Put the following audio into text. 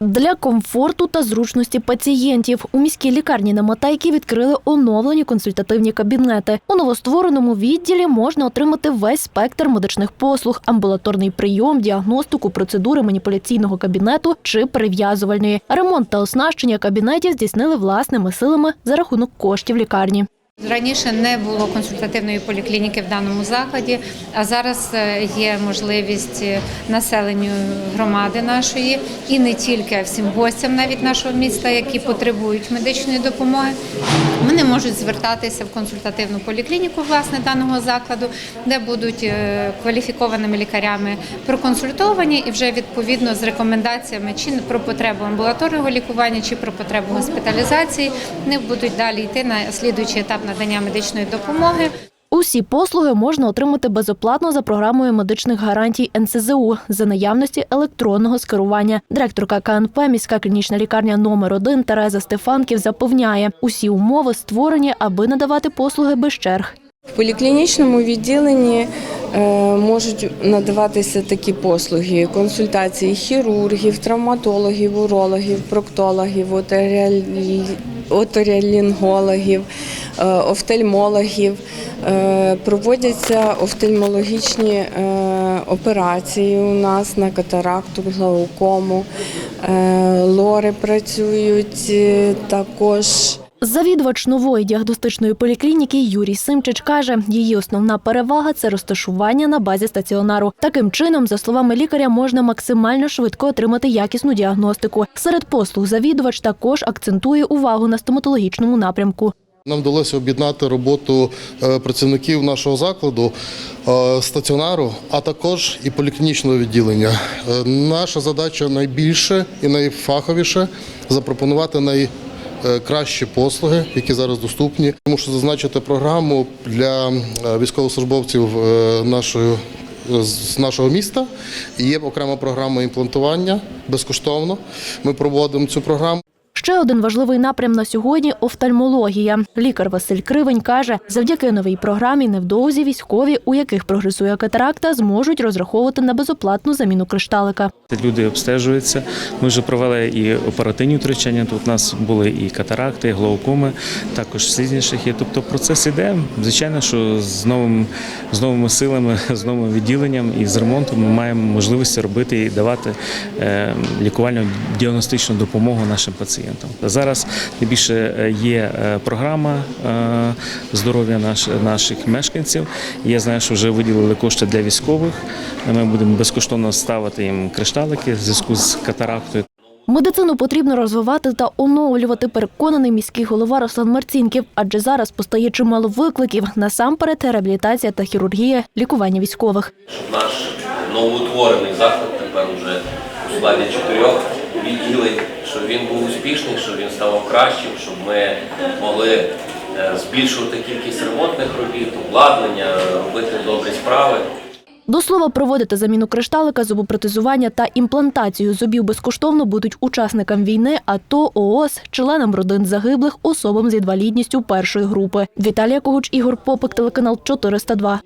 Для комфорту та зручності пацієнтів у міській лікарні на Матайки відкрили оновлені консультативні кабінети. У новоствореному відділі можна отримати весь спектр медичних послуг, амбулаторний прийом, діагностику, процедури маніпуляційного кабінету чи перев'язувальної. Ремонт та оснащення кабінетів здійснили власними силами за рахунок коштів лікарні. Раніше не було консультативної поліклініки в даному закладі, а зараз е, є можливість е, населенню громади нашої і не тільки всім гостям навіть нашого міста, які потребують медичної допомоги. Вони можуть звертатися в консультативну поліклініку власне даного закладу, де будуть е, кваліфікованими лікарями проконсультовані і вже відповідно з рекомендаціями чи про потребу амбулаторного лікування, чи про потребу госпіталізації. Вони будуть далі йти на слідуючий етап надання медичної допомоги. Усі послуги можна отримати безоплатно за програмою медичних гарантій НСЗУ за наявності електронного скерування. Директорка КНП міська клінічна лікарня номер 1 Тереза Стефанків запевняє, усі умови створені, аби надавати послуги без черг. В поліклінічному відділенні е, можуть надаватися такі послуги: консультації хірургів, травматологів, урологів, проктологів, оторіалі- оторіалінгологів, е, офтальмологів. Е, Проводяться офтальмологічні е, операції у нас на катаракту, глаукому, лори працюють також. Завідувач нової діагностичної поліклініки Юрій Симчич каже, її основна перевага це розташування на базі стаціонару. Таким чином, за словами лікаря, можна максимально швидко отримати якісну діагностику. Серед послуг завідувач також акцентує увагу на стоматологічному напрямку. Нам вдалося об'єднати роботу е, працівників нашого закладу, е, стаціонару, а також і поліклінічного відділення. Е, Наша задача найбільше і найфаховіше запропонувати найкращі послуги, які зараз доступні. Мушу зазначити програму для е, військовослужбовців е, нашої. З нашого міста є окрема програма імплантування безкоштовно. Ми проводимо цю програму. Ще один важливий напрям на сьогодні офтальмологія. Лікар Василь Кривень каже, завдяки новій програмі невдовзі військові, у яких прогресує катаракта, зможуть розраховувати на безоплатну заміну кришталика. Люди обстежуються. Ми вже провели і оперативні втручання. Тут у нас були і катаракти, і глаукоми, також слізні шахи. Тобто процес іде. Звичайно, що з новим з новими силами, з новим відділенням і з ремонтом ми маємо можливості робити і давати е, лікувальну діагностичну допомогу нашим пацієнтам. Зараз найбільше е, є е, програма е, здоров'я наших мешканців. Я знаю, що вже виділили кошти для військових. Ми будемо безкоштовно ставити їм кришталики в зв'язку з катарактою. Медицину потрібно розвивати та оновлювати, переконаний міський голова Руслан Марцінків, адже зараз постає чимало викликів насамперед реабілітація та хірургія, лікування військових. наш новоутворений заклад тепер уже у складі чотирьох відділень, щоб він був успішний, щоб він ставав кращим, щоб ми могли е, збільшувати кількість ремонтних робіт, обладнання, робити добрі справи. До слова, проводити заміну кришталика, зубопротезування та імплантацію зубів безкоштовно будуть учасникам війни, АТО, ООС, членам родин загиблих, особам з інвалідністю першої групи. Віталія Когуч, Ігор Попик, телеканал 402.